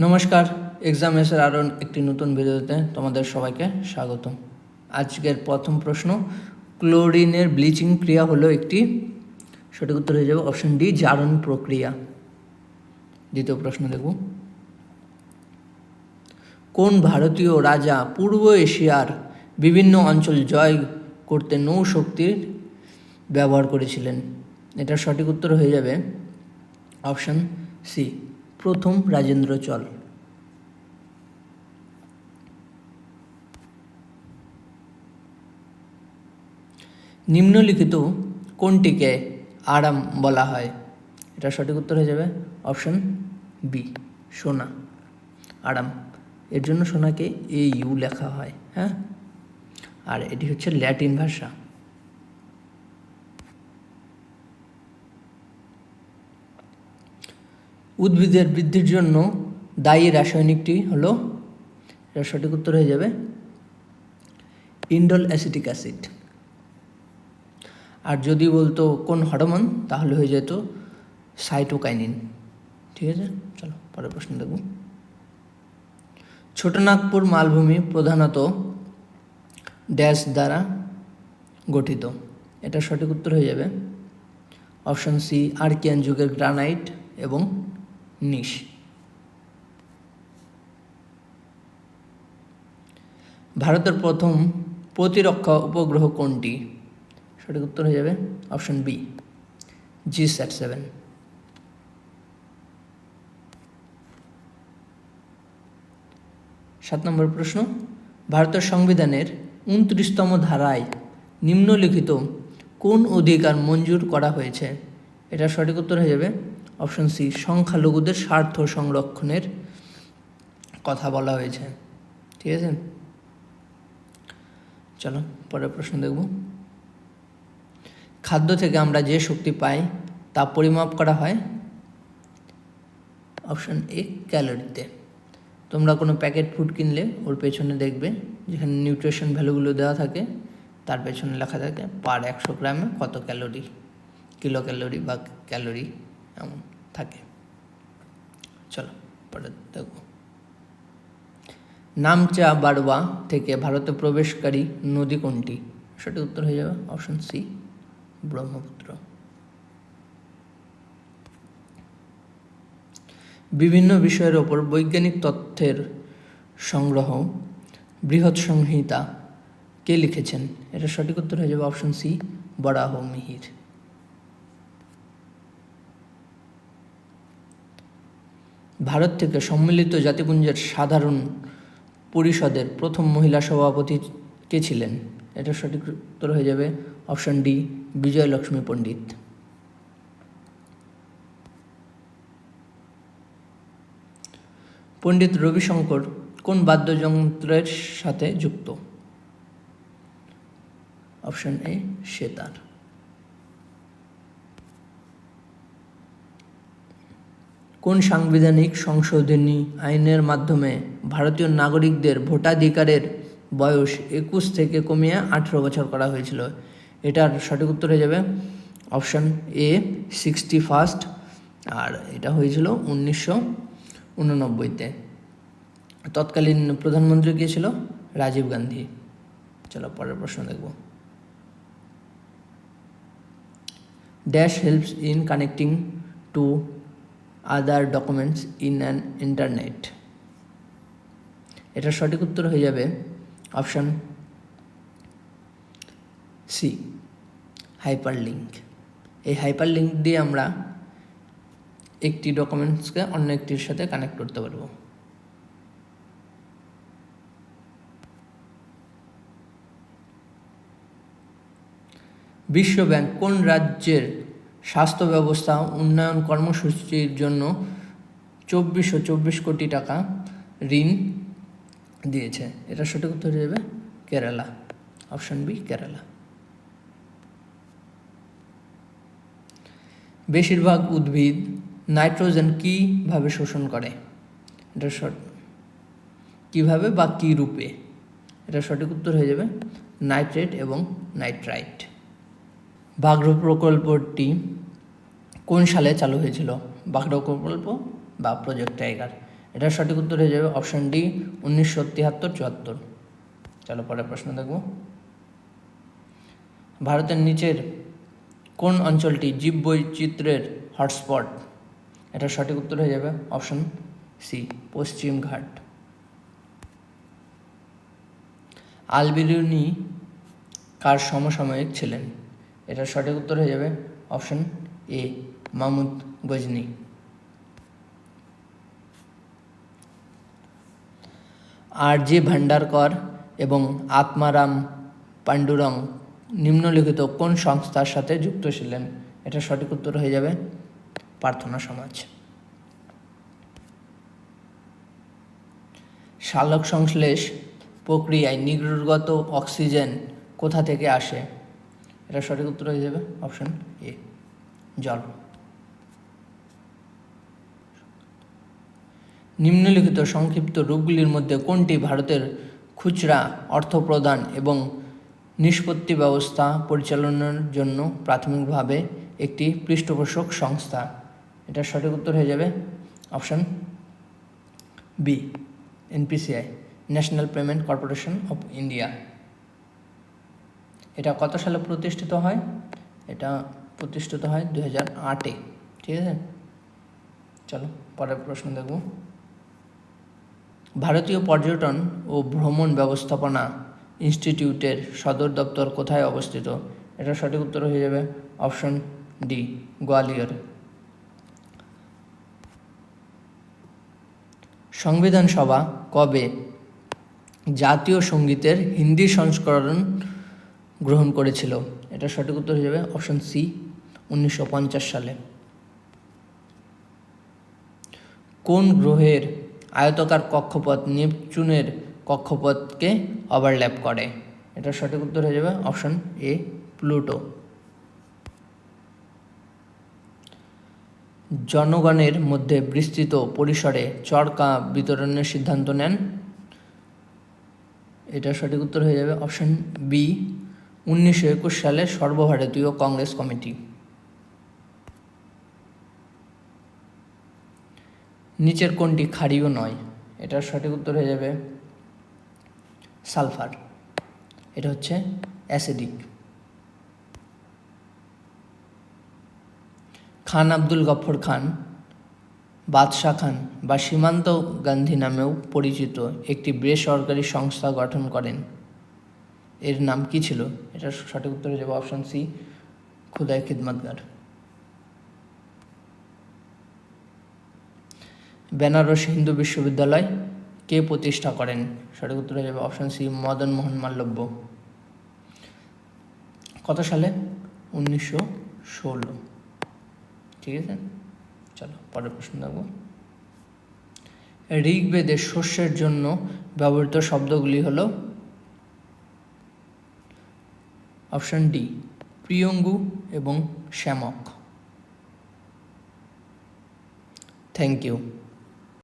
নমস্কার এক্সাম এসের আরও একটি নতুন ভিডিওতে তোমাদের সবাইকে স্বাগত আজকের প্রথম প্রশ্ন, ক্লোরিনের ব্লিচিং ক্রিয়া হলো একটি, সঠিক উত্তর হয়ে যাবে অপশন ডি জারণ প্রক্রিয়া। দ্বিতীয় প্রশ্ন দেখব। কোন ভারতীয় রাজা পূর্ব এশিয়ার বিভিন্ন অঞ্চল জয় করতে নৌশক্তির ব্যবহার করেছিলেন? এটার সঠিক উত্তর হয়ে যাবে অপশন সি প্রথম রাজেন্দ্র চল। নিম্নলিখিত কোনটিকে আরাম বলা হয়? এটা সঠিক উত্তর হয়ে যাবে অপশন বি সোনা। আরাম। এর জন্য সোনাকে এ ইউ লেখা হয় হ্যাঁ? আর এটি হচ্ছে ল্যাটিন ভাষা। উদ্ভিদের বৃদ্ধির জন্য দায়ী রাসায়নিকটি হলো এর সঠিক উত্তর হয়ে যাবে, ইন্ডল অ্যাসিটিক অ্যাসিড। আর যদি বলতো কোন হরমোন, তাহলে হয়ে যেত সাইটোকাইনিন। ঠিক আছে? চলো, পরের প্রশ্ন দেখব। ছোটনাগপুর মালভূমি প্রধানত ড্যাশ দ্বারা গঠিত। এটা সঠিক উত্তর হয়ে যাবে। অপশন সি, আর্কিয়ান যুগের গ্রানাইট এবং নিশ। ভারতের প্রথম প্রতিরক্ষা উপগ্রহ কোনটি? সঠিক উত্তর হয়ে যাবে option B, G sat seven. সাত নম্বর প্রশ্ন, ভারতের সংবিধানের উনত্রিশতম ধারায় নিম্নলিখিত কোন অধিকার মঞ্জুর করা হয়েছে? এটা সঠিক উত্তর হয়ে যাবে অপশন সি, সংখ্যালঘুদের স্বার্থ সংরক্ষণের কথা বলা হয়েছে। ঠিক আছে? চলো, পরের প্রশ্ন দেখব। খাদ্য থেকে আমরা যে শক্তি পাই, তা পরিমাপ করা হয় অপশন এ, ক্যালোরিতে। তোমরা কোনো প্যাকেট ফুড কিনলে ওর পেছনে দেখবে, যেখানে নিউট্রিশন ভ্যালুগুলো দেওয়া থাকে, তার পেছনে লেখা থাকে পার একশো গ্রামে কত ক্যালোরি কিলো ক্যালোরি বা ক্যালোরি, এমন। থাকে। চলো, পরে নামচা বারওয়া থেকে ভারতে প্রবেশকারী নদী কোনটি? সঠিক উত্তর হয়ে যাবে অপশন সি, ব্রহ্মপুত্র। বিভিন্ন বিষয়ের ওপর বৈজ্ঞানিক তথ্যের সংগ্রহ, বৃহৎ সংহিতা কে লিখেছেন? এটা সঠিক উত্তর হয়ে যাবে অপশন সি, বরাহ মিহির। ভারত থেকে সম্মিলিত জাতিপুঞ্জের সাধারণ পরিষদের প্রথম মহিলা সভাপতি কে ছিলেন? এটা সঠিক উত্তর হয়ে যাবে অপশন ডি, বিজয়লক্ষ্মী পণ্ডিত। পণ্ডিত রবিশঙ্কর কোন বাদ্যযন্ত্রের সাথে যুক্ত? Option A, sitar. কোন সাংবিধানিক সংশোধনী আইনের মাধ্যমে ভারতীয় নাগরিকদের ভোটাধিকারের বয়স একুশ থেকে কমিয়ে আঠেরো বছর করা হয়েছিল? এটার সঠিক উত্তর হয়ে যাবে অপশান এ সিক্সটি ফার্স্ট আর এটা হয়েছিল উনিশশো উননব্বইতে। তৎকালীন প্রধানমন্ত্রী কে ছিল? রাজীব গান্ধী। চলো পরের প্রশ্ন দেখব। Dash helps in connecting to other documents in an internet এটার সঠিক উত্তর হয়ে যাবে অপশান সি হাইপার লিঙ্ক এই হাইপার লিঙ্ক দিয়ে আমরা একটি ডকুমেন্টসকে অন্য একটির সাথে কানেক্ট করতে পারব। বিশ্বব্যাংক কোন রাজ্যের স্বাস্থ্য ব্যবস্থা, উন্নয়ন কর্মসূচির জন্য চব্বিশশো চব্বিশ কোটি টাকা ঋণ দিয়েছে। এটা সঠিক উত্তর হয়ে যাবে কেরালা। Option B Kerala. বেশিরভাগ উদ্ভিদ নাইট্রোজেন কীভাবে শোষণ করে? এটা কীভাবে বা কী রূপে? এটা সঠিক উত্তর হয়ে যাবে নাইট্রেট এবং নাইট্রাইট। বাঘ্র প্রকল্পটি কোন সালে চালু হয়েছিল? বাঘ্র প্রকল্প বা প্রজেক্ট টাইগার এটার সঠিক উত্তর হয়ে যাবে অপশন ডি উনিশশো তিয়াত্তর চুয়াত্তর। চলো পরের প্রশ্ন দেখব। ভারতের নিচের কোন অঞ্চলটি জীব জীববৈচিত্র্যের হটস্পট? এটার সঠিক উত্তর হয়ে যাবে অপশন সি পশ্চিম ঘাট। আলবিরুনি কার সমসাময়িক ছিলেন? এটার সঠিক উত্তর হয়ে যাবে option A Mahmud Ghazni. R G Bhandarkar এবং আত্মারাম পাণ্ডুরং নিম্নলিখিত কোন সংস্থার সাথে যুক্ত ছিলেন? এটা সঠিক উত্তর হয়ে যাবে প্রার্থনা সমাজ। সালোক সংশ্লেষ প্রক্রিয়ায় নির্গত অক্সিজেন কোথা থেকে আসে? এটা সঠিক উত্তর হয়ে যাবে অপশন এ জল। নিম্নলিখিত সংক্ষিপ্ত রূপগুলির মধ্যে কোনটি ভারতের খুচরা অর্থ প্রদান এবং নিষ্পত্তি ব্যবস্থা পরিচালনার জন্য প্রাথমিকভাবে একটি পৃষ্ঠপোষক সংস্থা? এটার সঠিক উত্তর হয়ে যাবে option B NPCI national payment corporation of India এটা কত সালে প্রতিষ্ঠিত হয়? এটা প্রতিষ্ঠিত হয় দু হাজার আটে, ঠিক আছে? চলো, পরের প্রশ্ন দেখব। ভারতীয় পর্যটন ও ভ্রমণ ব্যবস্থাপনা ইনস্টিটিউটের সদর দপ্তর কোথায় অবস্থিত? এটা সঠিক উত্তর হয়ে যাবে অপশন ডি, গোয়ালিয়র। সংবিধান সভা কবে জাতীয় সঙ্গীতের হিন্দি সংস্করণ গ্রহণ করেছিল। এটা সঠিক উত্তর যাবে অপশন সি, উনিশশো পঞ্চাশ সালে। কোন গ্রহের আয়তকার কক্ষপথ নেপচুনের কক্ষপথকে ওভারল্যাপ করে? এটা সঠিক উত্তর হয়ে যাবে অপশন এ, প্লুটো। জনগণের মধ্যে বিস্তৃত পরিসরে চরকা বিতরণের সিদ্ধান্ত নেন। এটা সঠিক উত্তর হয়ে যাবে অপশন বি উনিশশো একুশ সালে সর্বভারতীয় কংগ্রেস কমিটি। নিচের কোনটি ক্ষারীয় নয়? এটার সঠিক উত্তর হয়ে যাবে সালফার। এটা হচ্ছে অ্যাসিডিক। খান আব্দুল গফর খান, বাদশাহ খান বা সীমান্ত গান্ধী নামেও পরিচিত একটি বেসরকারি সংস্থা গঠন করেন। এর নাম কি ছিল? এটার সঠিক উত্তরে যাবে অপশন সি খুদাই খিদমতগার। বেনারস হিন্দু বিশ্ববিদ্যালয় কে প্রতিষ্ঠা করেন? সঠিক উত্তর যাবে অপশন সি মদন মোহন মাল্লব্য কত সালে? উনিশশো ষোলো। ঠিক আছে? চলো, পরের প্রশ্ন দেখব। ঋগ্বেদে শস্যের জন্য ব্যবহৃত শব্দগুলি হলো অপশন ডি প্রিয়ঙ্গু এবং শ্যামক। Thank you